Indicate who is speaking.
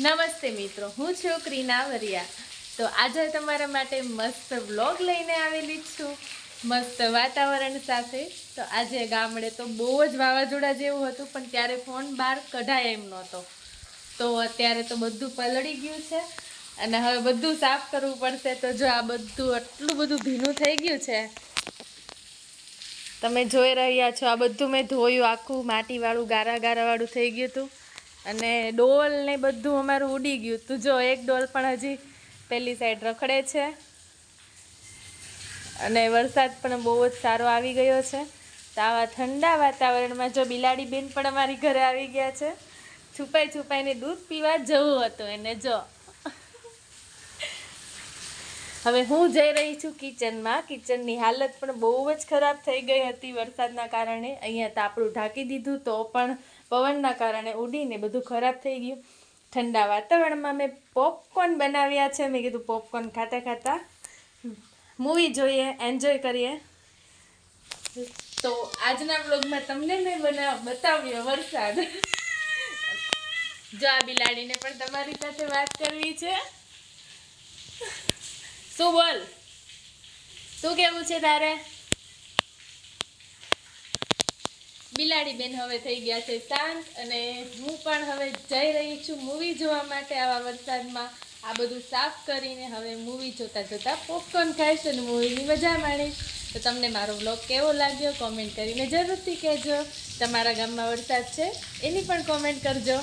Speaker 1: નમસ્તે મિત્રો, હું છું ક્રીના વરિયા. તો આજે તમારા માટે મસ્ત વ્લોગ લઈને આવેલી છું. મસ્ત વાતાવરણ સાથે. તો આજે ગામડે તો બહુ જ વાવાઝોડા જેવું હતું, પણ ત્યારે ફોન બહાર કઢાય એમ નહોતો. તો અત્યારે તો બધું પલળી ગયું છે અને હવે બધું સાફ કરવું પડશે. તો જો આ બધું આટલું બધું ભીનું થઈ ગયું છે. તમે જોઈ રહ્યા છો, આ બધું મેં ધોયું, આખું માટીવાળું ગારા ગારાવાળું થઈ ગયું હતું. અને ડોલ ને બધું અમારું ઉડી ગયું. તું જો, એક ડોલ પણ હજી પેલી સાઈડ રખડે છે. અને વરસાદ પણ બહુ જ સારો આવી ગયો છે. તો આવા ઠંડા વાતાવરણમાં જો બિલાડી બેન પણ અમારી ઘરે આવી ગયા છે. છુપાઈ છુપાઈને દૂધ પીવા જવું હતું એને જો. હવે હું જઈ રહી છું કિચનમાં. કિચનની હાલત પણ બહુ જ ખરાબ થઈ ગઈ હતી વરસાદના કારણે. અહીંયા તાપડું ઢાંકી દીધું તો પણ પવનના કારણે ઉડીને બધું ખરાબ થઈ ગયું. ઠંડા વાતાવરણમાં મેં પોપકોર્ન બનાવ્યા છે. મેં કીધું પોપકોર્ન ખાતા ખાતા મૂવી જોઈએ, એન્જોય કરીએ. તો આજના બ્લોગમાં તમને મેં બના, બતાવ્યો વરસાદ. જો આ બિલાડીને પણ તમારી સાથે વાત કરવી છે. શું બોલ. શું કેવું છે તારે? બિલાડી બેન હવે થઈ ગયા છે શાંત અને હું પણ હવે જઈ રહી છું મૂવી જોવા માટે આવા વરસાદમાં. આ બધું સાફ કરીને હવે મૂવી જોતાં જોતાં પોપકોર્ન ખાઈશ અને મૂવીની મજા માણીશ. તો તમને મારો બ્લોગ કેવો લાગ્યો કોમેન્ટ કરીને જરૂરથી કહેજો. તમારા ગામમાં વરસાદ છે, એની પણ કોમેન્ટ કરજો.